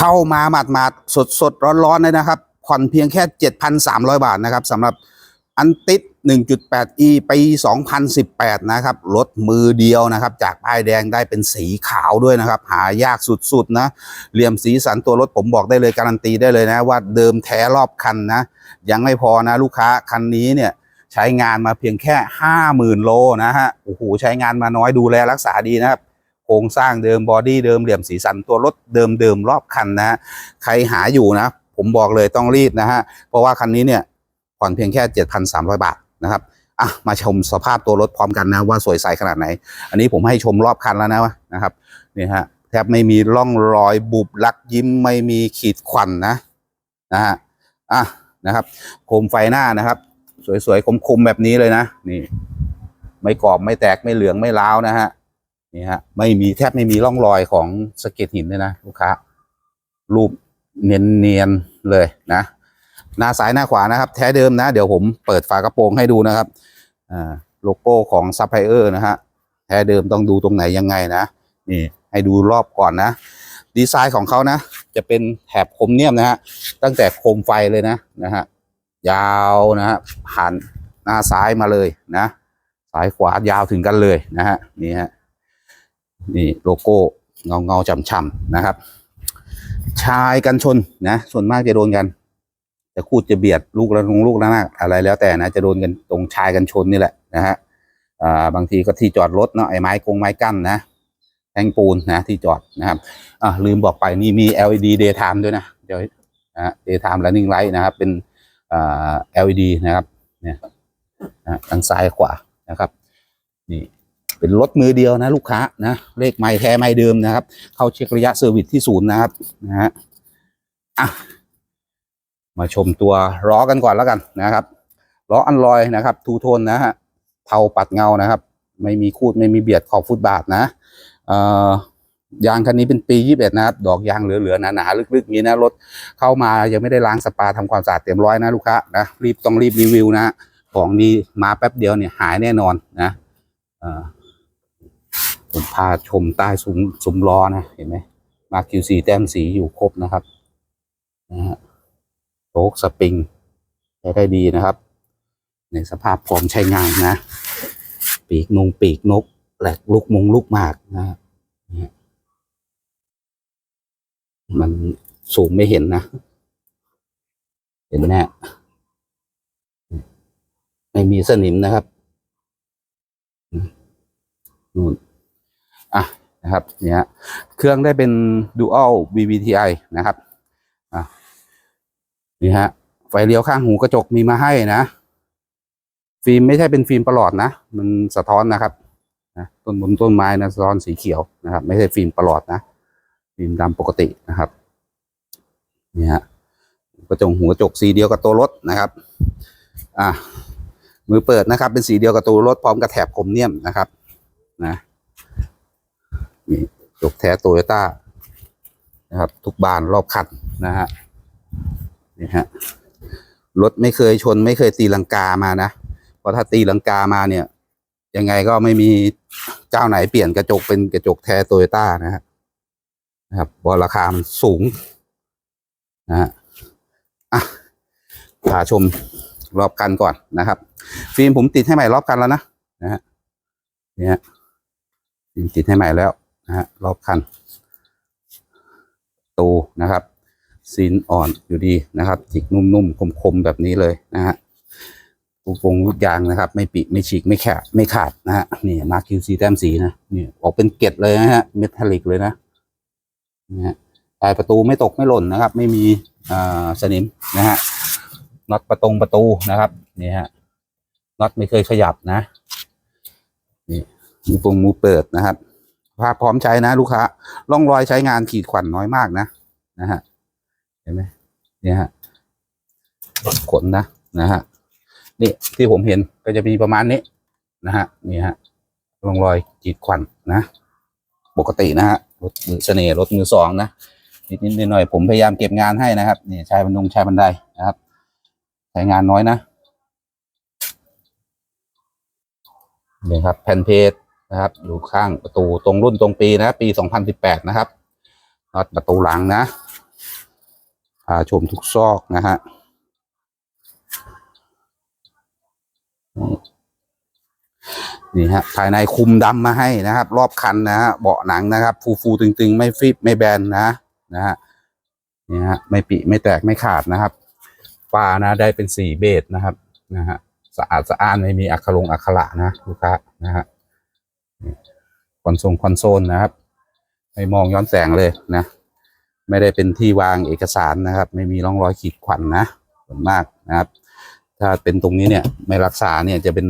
เข้ามาหมาดหมาดสดสดร้อนร้อนๆเลยนะครับ ผ่อนเพียงแค่ 7,300 บาทนะครับสำหรับอันติด 1.8e ปี 2018 นะครับรถมือเดียวนะครับ จากป้ายแดงได้เป็นสีขาวด้วยนะครับ หายากสุดๆนะเหลี่ยมสีสันตัวรถผมบอกได้เลยการันตีได้เลยนะ ว่าเดิมแท้รอบคันนะ ยังไม่พอนะลูกค้าคันนี้เนี่ยใช้งานมาเพียงแค่ 50,000 โลนะฮะโอ้โหใช้งานมาน้อยดูแลรักษาดีนะครับ ครงสร้างเดิมบอดี้เดิมเหลี่ยมสีสันตัวรถเดิมเดิมรอบคันนะฮะใครหาอยู่นะ ผมบอกเลยต้องรีบนะฮะเพราะว่าคันนี้เนี่ยผ่อนเพียงแค่ 7,300 บาทนะครับอะมาชมสภาพตัวรถพร้อมกันนะว่าสวยใสขนาดไหน อันนี้ผมให้ชมรอบคันแล้วนะนะครับนี่ฮะแทบไม่มีร่องรอยบุบลักยิ้มไม่มีขีดควันนะนะฮะอะนะครับ โคมไฟหน้านะครับ สวยๆคมๆแบบนี้เลยนะ นี่ ไม่กรอบไม่แตกไม่เหลืองไม่ร้าวนะฮะ นี่ฮะไม่มีแทบไม่มีร่องรอยของสะเก็ดหินเลยนะลูกค้า รูปเนียนๆเลยนะหน้าซ้ายหน้าขวานะครับ แท้เดิมนะ เดี๋ยวผมเปิดฝากระโปรงให้ดูนะครับอ่าโลโก้ของซัพพลายเออร์นะฮะแท้เดิมต้องดูตรงไหนยังไงนะนี่ให้ดูรอบก่อนนะ ดีไซน์ของเขานะ จะเป็นแถบคมเนียมนะฮะตั้งแต่โคมไฟเลยนะนะฮะยาวนะฮะผ่านหน้าซ้ายมาเลยนะ ซ้ายขวายาวถึงกันเลยนะฮะนี่ฮะ นี่โลโก้เงาเงาๆช่ำๆนะครับ ชายกันชนนะ ส่วนมากจะโดนกัน จะคูดจะเบียดลูกละลงลูกละนาดอะไรแล้วแต่นะ จะโดนกันตรงชายกันชนนี่แหละนะฮะบางทีก็ที่จอดรถเนาะไอ้ไม้กงไม้กั้นนะแทงปูนนะที่จอดนะครับอ่าลืมบอกไปนี่มี LED daytime ด้วยนะเดี๋ยวนะฮะ daytime running light นะครับ เป็นอ่า LED นะครับเนี่ยทางซ้ายขวานะครับ นี่ เป็นรถมือเดียวนะลูกค้านะเลขไม่แท้ไม่เดิมนะครับ เข้าเช็คระยะเซอร์วิสที่ศูนย์นะครับนะฮะอะมาชมตัวล้อกันก่อนแล้วกันนะครับล้ออันลอยนะครับทูโทนนะฮะเทาปัดเงานะครับ ไม่มีคูดไม่มีเบียดขอบฟุตบาทนะเอ่อยางคันนี้เป็นปียี่สิบเอ็ดนะครับ ดอกยางเหลือๆหนาๆลึกๆนี้นะรถเข้ามายังไม่ได้ล้างสปาทำความสะอาดเต็มร้อยนะลูกค้านะรีบต้องรีบรีวิวนะของดีมาแป๊บเดียวเนี่ยหายแน่นอนนะเอ่อ ผมพาชมใต้ซุ้มซุ้มล้อนะเห็นไหมมาคิวซีแต้มสีอยู่ครบนะครับนะฮะโชคสปริงใช้ได้ดีนะครับ ในสภาพพร้อมใช้งานนะ ปีกนงปีกนกแหลกลูกมงลูกหมากนะครับเนี่ยมันสูงไม่เห็นนะ เห็นแน่ไม่มีสนิมนะครับนู่น อะนะครับเนี่ยเครื่องได้เป็น Dual VVTi นะครับอะนี่ฮะไฟเลี้ยวข้างหูกระจกมีมาให้นะฟิล์มไม่ใช่เป็นฟิล์มประหลอดนะ มันสะท้อนนะครับนะต้นบนต้นไม้นะสะท้อนสีเขียวนะครับ ไม่ใช่ฟิล์มประหลอดนะ ฟิล์มดำปกตินะครับนี่ฮะกระจกหูกระจกสีเดียวกับตัวรถนะครับอะมือเปิดนะครับ เป็นสีเดียวกับตัวรถพร้อมกับแถบคมเนียมนะครับ นะ นี่จกแท้โตโยต้านะครับ ทุกบานรอบคันนะฮะนี่ฮะรถไม่เคยชนไม่เคยตีลังกามานะเพราะถ้าตีลังกามาเนี่ย ยังไงก็ไม่มีเจ้าไหนเปลี่ยนกระจกเป็นกระจกแท้โตโยต้านะฮะนะครับเพราะราคามันสูงนะฮะอะพาชมรอบกันก่อนนะครับ ฟิล์มผมติดให้ใหม่รอบกันแล้วนะนะฮะเนี่ยฟิล์มติดให้ใหม่แล้ว นะฮะรอบคันตูนะครับซีนอ่อนอยู่ดีนะครับจิกนุ่มๆคมๆแบบนี้เลยนะฮะลูกฟงลูกยางนะครับ ไม่ปิไม่ฉีกไม่แขาดไม่ขาดนะฮะนี่มาคิวซีแต้มสีนะนี่ออกเป็นเกล็ดเลยนะฮะเมทัลลิกเลยนะนะฮะปลายประตูไม่ตกไม่หล่นนะครับ ไม่มีอ่าสนิมนะฮะน็อตประตงประตูนะครับนี่ฮะน็อตไม่เคยขยับนะนี่มือปงมือเปิดนะครับ ภาพพร้อมใช้นะลูกค้าร่องรอยใช้งานขีดข่วนน้อยมากนะนะฮะเห็นไหมเนี่ยฮะขนนะนะฮะนี่ที่ผมเห็นก็จะมีประมาณนี้นะฮะนี่ฮะร่องรอยจีดควันนะปกตินะฮะรถมือเสน่ห์รถมือสองนะนิดนิดหน่อยผมพยายามเก็บงานให้นะครับนี่ชายบันดงชายบันไดนะครับใช้งานน้อยนะนี่ครับแผ่นเพจ นะครับอยู่ข้างประตูตรงรุ่นตรงปีนะปี 2018 นะครับน็อตประตูหลังนะาชมทุกซอกนะฮะนี่ฮะภายในคุมดำมาให้นะครับ รอบคันนะฮะเบาะหนังนะครับ ฟูฟูตึงๆ ไม่ฟิบไม่แบนนะนะฮะนี่ฮะไม่ปิไม่แตกไม่ขาดนะครับฟ้านะได้เป็นสีเบจนะครับนะฮะสะอาดสะอ้านไม่มีอักขระอักขระนะลูกค้านะฮะ คอนโซลคอนโซลนะครับ ไม่มองย้อนแสงเลยนะ ไม่ได้เป็นที่วางเอกสารนะครับ ไม่มีร่องรอยขีดข่วนนะส่วนมากนะครับ ถ้าเป็นตรงนี้เนี่ยไม่รักษาเนี่ยจะเป็น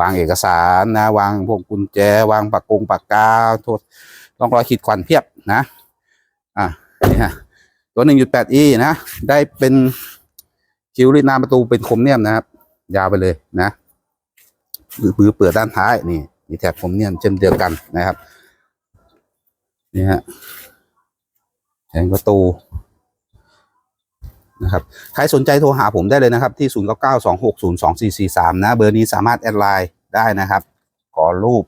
วางเอกสารนะ วางพวกกุญแจ วางปากกงปากกาโทษร่องรอยขีดข่วนเพียบนะ อะนี่ฮะตัว 1.8e นะ ได้เป็นคิ้วรีดน้าประตูเป็นคมเนียมนะครับ ยาวไปเลยนะมือเปิดด้านท้ายนี่ มีแถบคมเนียเช่นเดียวกันนะครับ นี่ฮะแผงประตูนะครับใครสนใจโทรหาผมได้เลยนะครับ ที่ 0 9 9 2 6 0 2 4 4 3 นะ เบอร์นี้สามารถแอดไลน์ได้นะครับ ขอรูป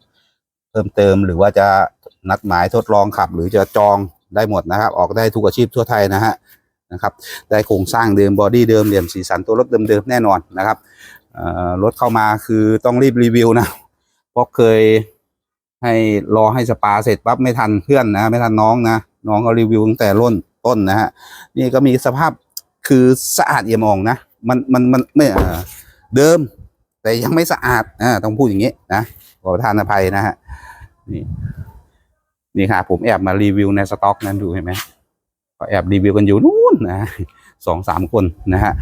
เพิ่มเติมหรือว่าจะนัดหมายทดลองขับ หรือจะจองได้หมดนะครับ ออกได้ทุกอาชีพทั่วไทยนะฮะนะครับ ได้โครงสร้างเดิมบอดี้เดิมเหลี่ยมสีสันตัวรถเดิมๆแน่นอนนะครับรถเข้ามาคือต้องรีบรีวิวนะ เพราะเคยให้รอให้สปาเสร็จปั๊บไม่ทันเพื่อนนะ ไม่ทันน้องนะ น้องก็รีวิวตั้งแต่ร่นต้นนะฮะ นี่ก็มีสภาพคือสะอาดเอี่ยมอ่องนะ มันมันมันไม่เดิม แต่ยังไม่สะอาดอ่าต้องพูดอย่างนี้นะขอประทานอภัยนะฮะนี่นี่ค่ะผมแอบมารีวิวในสต็อกนั้นดูเห็นไหมก็แอบรีวิวกันอยู่นู่นนะสองสามคนนะฮะ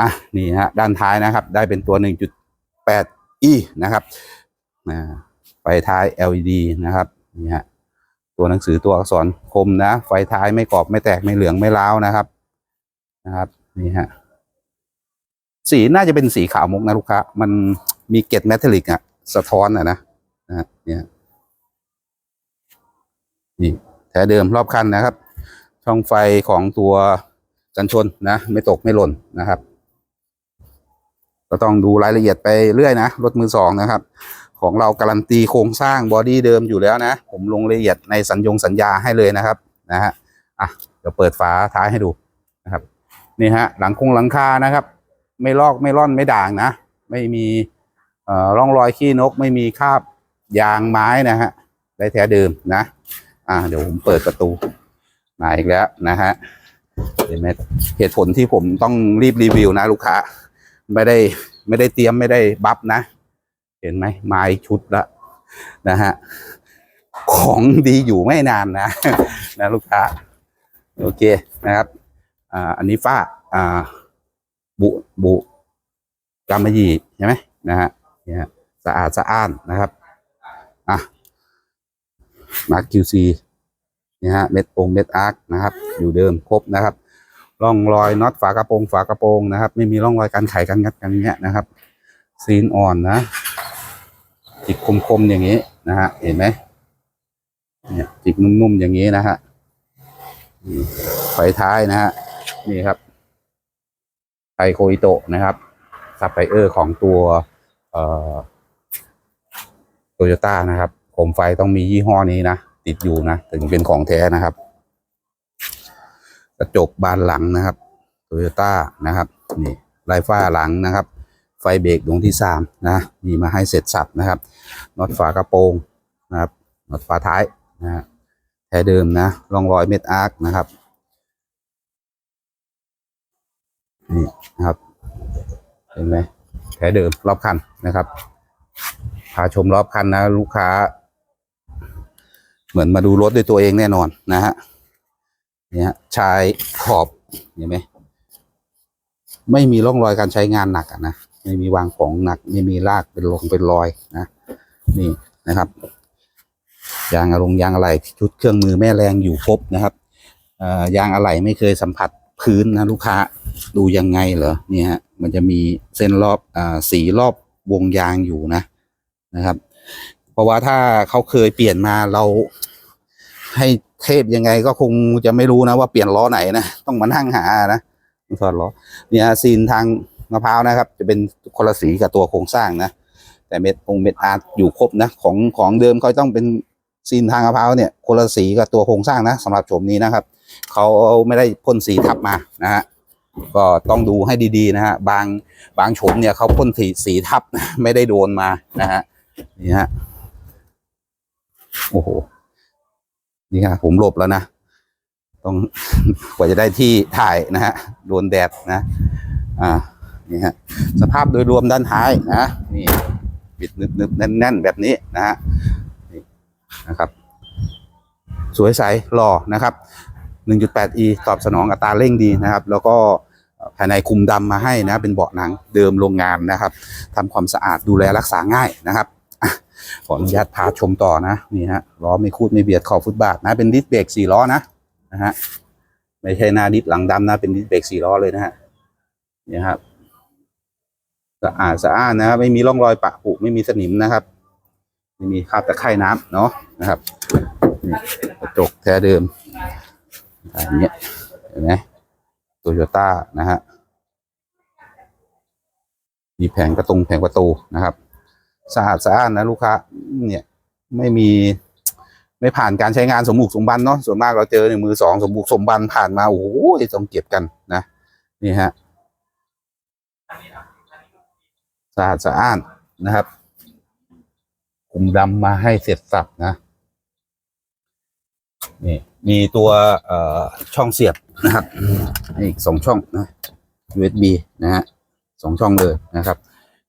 อะนี่ฮะด้านท้ายนะครับ ได้เป็นตัว 1.8e นะครับไฟท้าย LED นะครับนี่ฮะตัวหนังสือตัวอักษรคมนะ ไฟท้ายไม่กรอบไม่แตกไม่เหลืองไม่ร้าวนะครับนะครับนี่ฮะสีน่าจะเป็นสีขาวมุกนะลูกค้ามันมีเกล็ดแมทัลลิกอะสะท้อนอะนะนะฮะเนี่ยนี่แท้เดิมรอบคันนะครับ ช่องไฟของตัวกันชนนะ ไม่ตกไม่หล่นนะครับ ก็ต้องดูรายละเอียดไปเรื่อยนะ รถมือสองนะครับ ของเราการันตีโครงสร้างบอดี้เดิมอยู่แล้วนะ ผมลงรายละเอียดในสัญญงสัญญาให้เลยนะครับนะฮะอะเดี๋ยวเปิดฝาท้ายให้ดูนะครับนี่ฮะหลังคงหลังคานะครับ ไม่ลอกไม่ร่อนไม่ด่างนะ ไม่มีเอ่อร่องรอยขี้นก ไม่มีคราบยางไม้นะฮะได้แท้เดิมนะอ่าเดี๋ยวผมเปิดประตูมาอีกแล้วนะฮะเห็นไหมเหตุผลที่ผมต้องรีบรีวิวนะลูกค้า ไม่ได้ไม่ได้เตรียมไม่ได้บัฟนะ เห็นไหมไม้ชุดละนะฮะของดีอยู่ไม่นานนะนะลูกค้าโอเคนะครับอ่าอันนี้ฝ้าอ่าบุบุกำมยีใช่ไหมนะฮะเนี่ยสะอาดสะอ้านนะครับอะมาร์คิวซีนี่ฮะเม็ดองเม็ดอาร์คนะครับ อยู่เดิมครบนะครับ ร่องรอยน็อตฝากระโปรงฝากระโปรงนะครับ ไม่มีร่องรอยการไขกันงัดกันเงี้ยนะครับ ซีนอ่อนนะจิกคมๆอย่างนี้นะฮะเห็นไหมเนี่ยจิกนุ่มๆอย่างนี้นะฮะไฟท้ายนะฮะนี่ครับไทโคอิโตะนะครับซัพพลายเออร์ของตัวเอ่อโตโยต้านะครับโคมไฟต้องมียี่ห้อนี้นะ ติดอยู่นะ ถึงเป็นของแท้นะครับ ระจกบานหลังนะครับโตโยต้านะครับนี่ลายฟ้าหลังนะครับ ไฟเบรกดวงที่สามนะมีมาให้เสร็จสับนะครับน็อตฝากระโปรงนะครับน็อตฝาท้ายนะฮะแท้เดิมนะร่องรอยเม็ดอาร์คนะครับนี่นะครับเห็นไหมแท้เดิมรอบคันนะครับพาชมรอบคันนะ ลูกค้า เหมือนมาดูรถด้วยตัวเองแน่นอนนะฮะ เนี่ยชายขอบเห็นไหมไม่มีร่องรอยการใช้งานหนักนะไม่มีวางของหนัก ไม่มีลากเป็นลงเป็นรอยนะนี่นะครับ ยางอะลงยางอะไหล่ชุดเครื่องมือแม่แรงอยู่ครบนะครับยางอะไหล่ไม่เคยสัมผัสพื้นนะลูกค้าดูยังไงเหรอเนี่ยฮะมันจะมีเส้นรอบอ่าสีรอบวงยางอยู่นะนะครับ เพราะว่าถ้าเขาเคยเปลี่ยนมาเราให้ เทพยังไงก็คงจะไม่รู้นะว่าเปลี่ยนล้อไหนนะต้องมานั่งหานะต้องถอดล้อเนี่ยซีนทางมะพร้าวนะครับ จะเป็นคนละสีกับตัวโครงสร้างนะแต่เม็ดองเม็ดอาร์ตอยู่ครบนะของของเดิมเขาต้องเป็นซีนทางมะพร้าวเนี่ยคนละสีกับตัวโครงสร้างนะสำหรับโฉมนี้นะครับเขาไม่ได้พ่นสีทับมานะฮะก็ต้องดูให้ดีๆนะฮะบางบางโฉมเนี่ยเขาพ่นสีสีทับไม่ได้โดนมานะฮะนี่ฮะโอ้โห นี่ฮะผมหลบแล้วนะต้องกว่าจะได้ที่ถ่ายนะฮะโดนแดดนะ อ่านี่ฮะสภาพโดยรวมด้านท้ายนะนี่ปิดนึบนึบแน่นแน่น ๆ แบบนี้นะฮะนี่นะครับ สวยใสหล่อนะครับ 1.8e ตอบสนองอัตราเร่งดีนะครับ แล้วก็ภายในคุมดำมาให้นะ เป็นเบาะหนังเดิมโรงงานนะครับทำความสะอาดดูแลรักษาง่ายนะครับ ขออนุญาตพาชมต่อนะนี่ฮะล้อไม่คูดไม่เบียดขอบฟุตบาทนะเป็นดิสเบรกสี่ล้อนะนะฮะไม่ใช่หน้าดิสหลังดำนะ เป็นดิสเบรกสี่ล้อเลยนะฮะนี่ครับสะอาดสะอาดนะครับไม่มีร่องรอยปะผุไม่มีสนิมนะครับไม่มีคราบตะไคร่น้ำเนาะนะครับกระจกแท้เดิมอย่างเงี้เห็นไหมโตโยต้านะฮะมีแผงกระตุงแผงประตูนะครับ สะอาดสะอาดนะลูกค้า เนี่ยไม่มีไม่ผ่านการใช้งานสมบุกสมบันเนาะส่วนมากเราเจอในมือสองสมบุกสมบันผ่านมาโอ้โหต้องเก็บกันนะนี่ฮะสะอาดสะอ้านนะครับคุมดำมาให้เสร็จสับนะนี่มีตัวเอ่อช่องเสียบนะครับอีกสองช่องนะ USB นะฮะสองช่องเลยนะครับ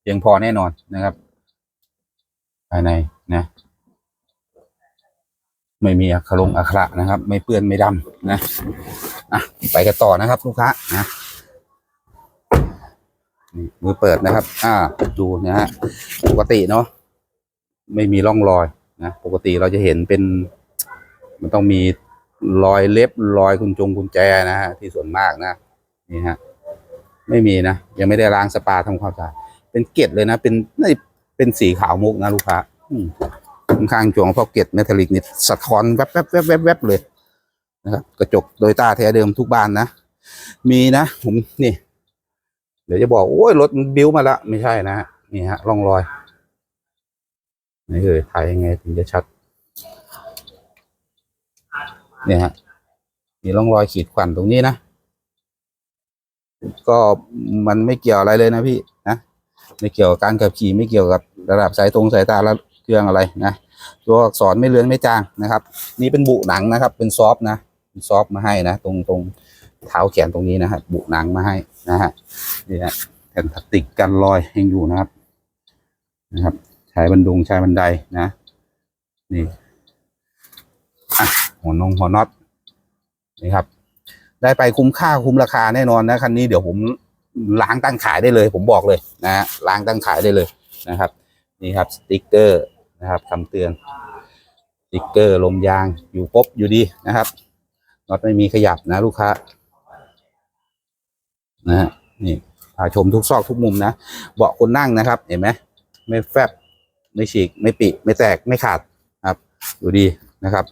เพียงพอแน่นอนนะครับายในนะ ไม่มีอักขระอักระนะครับ ไม่เปื้อนไม่ดำนะอะไปกันต่อนะครับ ลูกค้านะมือเปิดนะครับ อ่า ดูนะฮะ ปกติเนาะ ไม่มีร่องรอยนะ ปกติเราจะเห็นเป็น มันต้องมีรอยเล็บรอยกุญจงกุญแจนะฮะ ที่ส่วนมากนะ นี่ฮะ ไม่มีนะ ยังไม่ได้ล้างสปาทำความสะอาด เป็นเกล็ดเลยนะ เป็นน่า เป็นสีขาวมุกนะลูกค้าอืมข้างจวงเพราะเกล็ดเมทัลลิกนี่สะท้อนแวบแวบแวบแวบแวบเลยนะครับกระจกโดยตาแท้เดิมทุกบานนะ มีนะผมนี่ เดี๋ยวจะบอก โอ้ยรถมันบิ้วมาแล้วไม่ใช่นะนี่ฮะร่องรอยนี่เลยถ่ายยังไงถึงจะชัดเนี่ยฮะมีร่องรอยขีดข่วนตรงนี้นะ ก็มันไม่เกี่ยวอะไรเลยนะพี่ ไม่เกี่ยวกับการขับขี่ไม่เกี่ยวกับระดับสายตรงสายตาและเครื่องอะไรนะตัวอักษรไม่เลือนไม่จางนะครับ นี่เป็นบุหนังนะครับ เป็นซอฟนะเป็นซอฟมาให้นะ ตรงตรงเท้าแขนตรงนี้นะฮะบุหนังมาให้นะฮะนี่ฮะแผ่นพลาสติกกันรอยยังอยู่นะครับ นะครับใช้บันดุงใช้บันไดนะนี่หัวนงหัวน็อตนี่ครับ ได้ไปคุ้มค่าคุ้มราคาแน่นอนนะคันนี้เดี๋ยวผม ล้างตั้งขายได้เลย ผมบอกเลยนะฮะล้างตั้งขายได้เลยนะครับ นี่ครับสติกเกอร์นะครับคำเตือนสติกเกอร์ลมยางอยู่ครบอยู่ดีนะครับน็อตไม่มีขยับนะลูกค้านะฮะนี่พาชมทุกซอกทุกมุมนะเบาะคนนั่งนะครับ เห็นไหมไม่แฟบไม่ฉีกไม่ปิไม่แตกไม่ขาดครับอยู่ดีนะครับ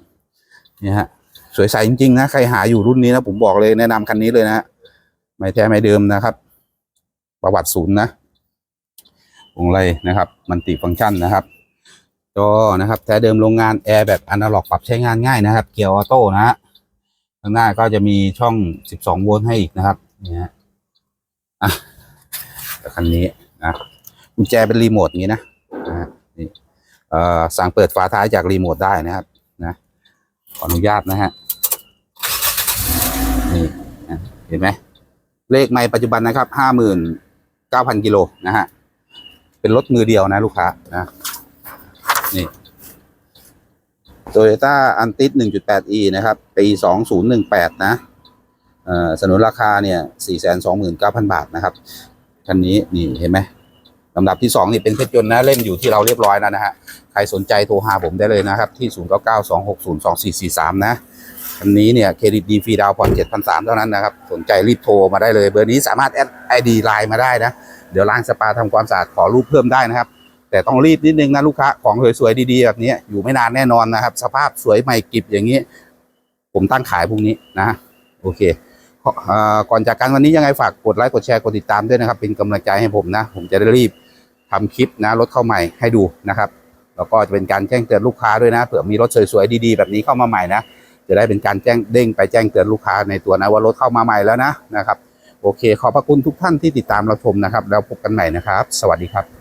นี่ฮะสวยใสจริงๆนะใครหาอยู่รุ่นนี้นะผมบอกเลยแนะนำคันนี้เลยนะไม่แท้ไม่เดิมนะครับ ประวัติศูนย์นะวงไรนะครับ มันติฟังก์ชันนะครับจอนะครับแท้เดิมโรงงานแอร์แบบอนาล็อกปรับใช้งานง่ายนะครับ เกียร์ออโต้นะฮะข้างหน้าก็จะมีช่อง 12 โวลต์ให้อีกนะครับนี่ฮะอะคันนี้นะกุญแจเป็นรีโมทอย่างนี้นะนะนี่เอ่อสั่งเปิดฝาท้ายจากรีโมทได้นะครับนะขออนุญาตนะฮะนี่เห็นไหมเลขไม่ปัจจุบันนะครับห้าหมื่น เก้าพันกิโลนะฮะ เป็นรถมือเดียวนะลูกค้านะ นี่โตโยต้าอันติสหนึ่งจุดแปด e นะครับ ปีสองศูนย์หนึ่งแปดนะเอ่อสนุนราคาเนี่ยสี่แสนสองหมื่นเก้าพันบาทนะครับ คันนี้นี่เห็นไหมลำดับที่สองนี่เป็นเพชรยนต์นะ เล่มอยู่ที่เราเรียบร้อยแล้วนะฮะ ใครสนใจโทรหาผมได้เลยนะครับ ที่ 0 9 9 2 6 0 2 4 4 3 นะ อันนี้เนี่ยเครดิตดีฟรีดาวผ่อน7,300เท่านั้นนะครับ สนใจรีบโทรมาได้เลย เบอร์นี้สามารถแอดไอดีไลน์มาได้นะ เดี๋ยวล้างสปาทำความสะอาดขอรูปเพิ่มได้นะครับ แต่ต้องรีบนิดนึงนะลูกค้าของสวยๆดีๆแบบนี้อยู่ไม่นานแน่นอนนะครับ สภาพสวยใหม่กิบอย่างนี้ ผมตั้งขายพรุ่งนี้นะโอเคอก่อนจากกันวันนี้ยังไงฝากกดไลค์กดแชร์กดติดตามด้วยนะครับ เป็นกำลังใจให้ผมนะ ผมจะได้รีบทำคลิปนะรถเข้าใหม่ให้ดูนะครับ แล้วก็จะเป็นการแจ้งเตือนลูกค้าด้วยนะเผื่อมีรถสวยๆดีๆ แบบนี้เข้ามาใหม่นะ จะได้เป็นการแจ้งเด้งไปแจ้งเตือนลูกค้าในตัวนะว่ารถเข้ามาใหม่แล้วนะนะครับ โอเค ขอบพระคุณทุกท่านที่ติดตามเราชมนะครับ แล้วพบกันใหม่นะครับ สวัสดีครับ